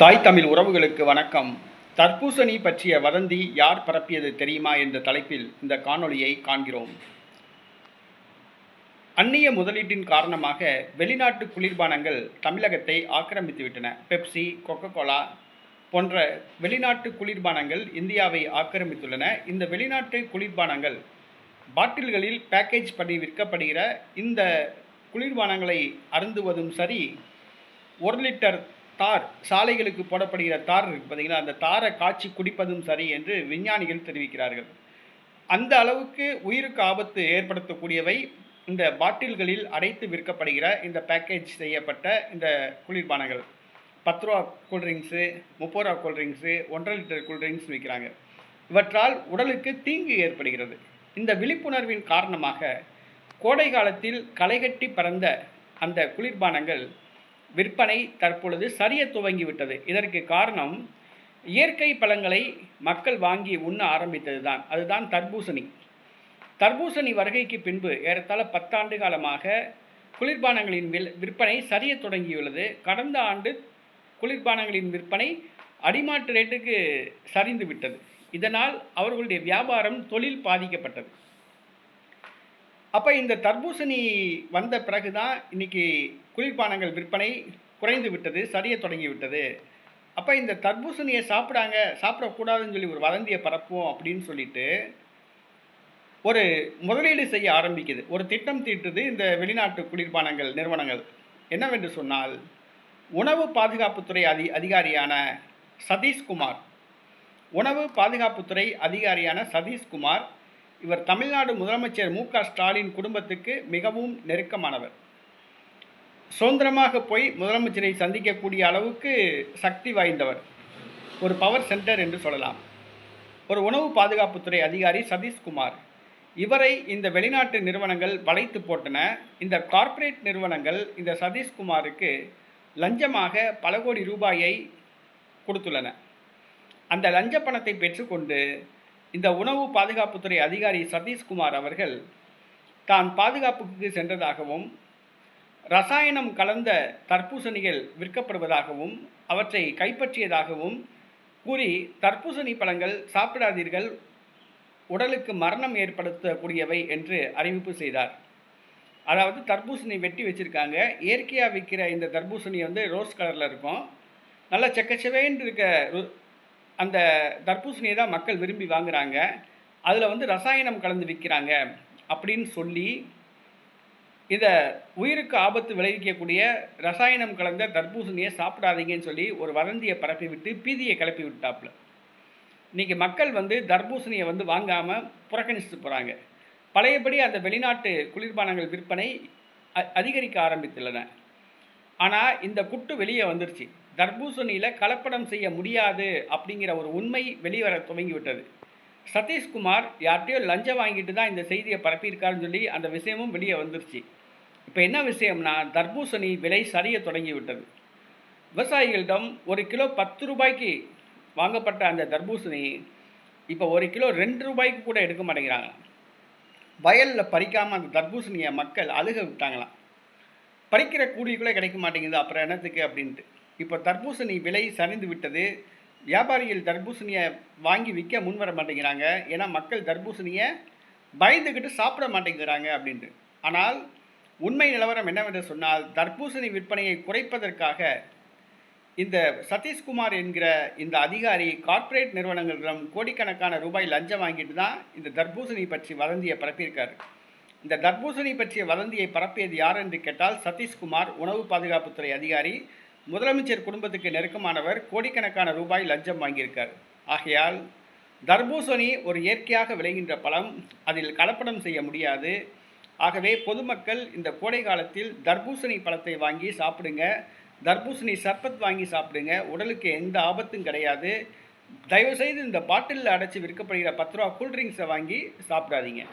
தாய் தமிழ் உறவுகளுக்கு வணக்கம். தர்பூசணி பற்றிய வதந்தி யார் பரப்பியது தெரியுமா என்ற தலைப்பில் இந்த காணொளியை காண்கிறோம். அந்நிய முதலீட்டின் காரணமாக வெளிநாட்டு குளிர்பானங்கள் தமிழகத்தை ஆக்கிரமித்துவிட்டன. பெப்சி கொக்கோ கோலா போன்ற வெளிநாட்டு குளிர்பானங்கள் இந்தியாவை ஆக்கிரமித்துள்ளன. இந்த வெளிநாட்டு குளிர்பானங்கள் பாட்டில்களில் பேக்கேஜ் பண்ணி விற்கப்படுகிற இந்த குளிர்பானங்களை அருந்துவதும் சரி ஒரு லிட்டர் தார் சாலைகளுக்கு போடப்படுகிற தார் இருக்கு பார்த்தீங்களா அந்த தாரை காய்ச்சி குடிப்பதும் சரி என்று விஞ்ஞானிகள் தெரிவிக்கிறார்கள். அந்த அளவுக்கு உயிருக்கு ஆபத்து ஏற்படுத்தக்கூடியவை இந்த பாட்டில்களில் அடைத்து விற்கப்படுகிற இந்த பேக்கேஜ் செய்யப்பட்ட இந்த குளிர்பானங்கள். பத்து ரூபா கூல்ட்ரிங்க்ஸு முப்பது ரூபா கூல்ட்ரிங்க்ஸு ஒன்றரை லிட்டர் கூல்ட்ரிங்க்ஸ் விற்கிறாங்க. இவற்றால் உடலுக்கு தீங்கு ஏற்படுகிறது. இந்த விழிப்புணர்வின் காரணமாக கோடை காலத்தில் களைகட்டி பறந்த அந்த குளிர்பானங்கள் விற்பனை தற்பொழுது சரிய துவங்கிவிட்டது. இதற்கு காரணம் இயற்கை பழங்களை மக்கள் வாங்கி உண்ண ஆரம்பித்தது தான் அதுதான் தர்பூசணி. தர்பூசணி வருகைக்கு பின்பு ஏறத்தாழ பத்தாண்டு காலமாக குளிர்பானங்களின் வில் விற்பனை சரிய தொடங்கியுள்ளது. கடந்த ஆண்டு குளிர்பானங்களின் விற்பனை அடிமாட்டு ரேட்டுக்கு சரிந்து விட்டது இதனால் அவர்களுடைய வியாபாரம் தொழில் பாதிக்கப்பட்டது. அப்போ இந்த தர்பூசணி வந்த பிறகு தான் இன்னைக்கு குளிர்பானங்கள் விற்பனை குறைந்து விட்டது சரிய தொடங்கி விட்டது. அப்போ இந்த தர்பூசணியை சாப்பிடாங்க சாப்பிடக்கூடாதுன்னு சொல்லி ஒரு வதந்தியை பரப்புவோம் அப்படின்னு சொல்லிட்டு ஒரு முதலீடு செய்ய ஆரம்பிக்குது. ஒரு திட்டம் தீட்டுது இந்த வெளிநாட்டு குளிர்பானங்கள் நிறுவனங்கள். என்னவென்று சொன்னால் உணவு பாதுகாப்புத்துறை அதி அதிகாரியான சதீஷ்குமார். உணவு பாதுகாப்புத்துறை அதிகாரியான சதீஷ்குமார் இவர் தமிழ்நாடு முதலமைச்சர் மு க ஸ்டாலின் குடும்பத்துக்கு மிகவும் நெருக்கமானவர். சுதந்திரமாக போய் முதலமைச்சரை சந்திக்கக்கூடிய அளவுக்கு சக்தி வாய்ந்தவர். ஒரு பவர் சென்டர் என்று சொல்லலாம். ஒரு உணவு பாதுகாப்புத்துறை அதிகாரி சதீஷ்குமார். இவரை இந்த வெளிநாட்டு நிறுவனங்கள் வளைத்து போட்டன. இந்த கார்ப்பரேட் நிறுவனங்கள் இந்த சதீஷ்குமாருக்கு லஞ்சமாக பல கோடி ரூபாயை கொடுத்துள்ளன. அந்த லஞ்ச பணத்தை பெற்றுக்கொண்டு இந்த உணவு பாதுகாப்புத்துறை அதிகாரி சதீஷ்குமார் அவர்கள் தான் பாதுகாப்புக்கு சென்றதாகவும் ரசாயனம் கலந்த தர்பூசணிகள் விற்கப்படுவதாகவும் அவற்றை கைப்பற்றியதாகவும் கூறி தர்பூசணி பழங்கள் சாப்பிடாதீர்கள் உடலுக்கு மரணம் ஏற்படுத்தக்கூடியவை என்று அறிவிப்பு செய்தார். அதாவது தர்பூசணி வெட்டி வச்சுருக்காங்க. இயற்கையாக விற்கிற இந்த தர்பூசணி வந்து ரோஸ் கலரில் இருக்கும். நல்லா செக்கச்சவேன்னு இருக்க அந்த தர்பூசணியை தான் மக்கள் விரும்பி வாங்குறாங்க. அதில் வந்து ரசாயனம் கலந்து விற்கிறாங்க அப்படின்னு சொல்லி இதை உயிருக்கு ஆபத்து விளைவிக்கக்கூடிய ரசாயனம் கலந்த தர்பூசணியை சாப்பிடாதீங்கன்னு சொல்லி ஒரு வதந்தியை பரப்பி விட்டு பீதியை கிளப்பி விட்டாப்புல. இன்றைக்கி மக்கள் வந்து தர்பூசணியை வந்து வாங்காமல் புறக்கணிச்சுட்டு போகிறாங்க பழையபடி அந்த வெளிநாட்டு குளிர்பானங்கள் விற்பனை அ- அதிகரிக்க ஆரம்பித்துள்ளன. ஆனால் இந்த குட்டு வெளியே வந்துருச்சு. தர்பூசணியில் கலப்படம் செய்ய முடியாது அப்படிங்கிற ஒரு உண்மை வெளிவர துவங்கி விட்டது சதீஷ்குமார் யார்கிட்டயோ லஞ்சம் வாங்கிட்டு தான் இந்த செய்தியை பரப்பியிருக்காருன்னு சொல்லி அந்த விஷயமும் வெளியே வந்துருச்சு. இப்போ என்ன விஷயம்னா தர்பூசணி விலை சரிய தொடங்கி விட்டது விவசாயிகளிடம் ஒரு கிலோ பத்து ரூபாய்க்கு வாங்கப்பட்ட அந்த தர்பூசணி இப்போ ஒரு கிலோ ரெண்டு ரூபாய்க்கு கூட எடுக்க மாட்டேங்கிறாங்க. வயலில் பறிக்காமல் அந்த தர்பூசணியை மக்கள் அழுக விட்டாங்களாம். பறிக்கிற கூலி கூட கிடைக்க மாட்டேங்குது. அப்புறம் என்னத்துக்கு அப்படின்ட்டு. இப்போ தர்பூசணி விலை சரிந்து விட்டது. வியாபாரிகள் தர்பூசணியை வாங்கி விற்க முன் வர மாட்டேங்கிறாங்க. ஏன்னா மக்கள் தர்பூசணியை பயந்துக்கிட்டு சாப்பிட மாட்டேங்கிறாங்க அப்படின்ட்டு. ஆனால் உண்மை நிலவரம் என்னவென்று சொன்னால் தர்பூசணி விற்பனையை குறைப்பதற்காக இந்த சதீஷ்குமார் என்கிற இந்த அதிகாரி கார்ப்பரேட் நிறுவனங்களிடம் கோடிக்கணக்கான ரூபாய் லஞ்சம் வாங்கிட்டு தான் இந்த தர்பூசணி பற்றி வதந்தியை பரப்பியிருக்காரு. இந்த தர்பூசணி பற்றிய வதந்தியை பரப்பியது யார் என்று கேட்டால் சதீஷ்குமார் உணவு பாதுகாப்புத்துறை அதிகாரி. முதலமைச்சர் குடும்பத்துக்கு நெருக்கமானவர் கோடிக்கணக்கான ரூபாய் லஞ்சம் வாங்கியிருக்கார். ஆகையால் தர்பூசணி ஒரு இயற்கையாக விளைகின்ற பழம். அதில் கலப்படம் செய்ய முடியாது. ஆகவே பொதுமக்கள் இந்த கோடை காலத்தில் தர்பூசணி பழத்தை வாங்கி சாப்பிடுங்க. தர்பூசணி சர்பத் வாங்கி சாப்பிடுங்க. உடலுக்கு எந்த ஆபத்தும் கிடையாது. தயவுசெய்து இந்த பாட்டிலில் அடைச்சி விற்கப்படுகிற பத்து ரூபா கூல்ட்ரிங்க்ஸை வாங்கி சாப்பிடாதீங்க.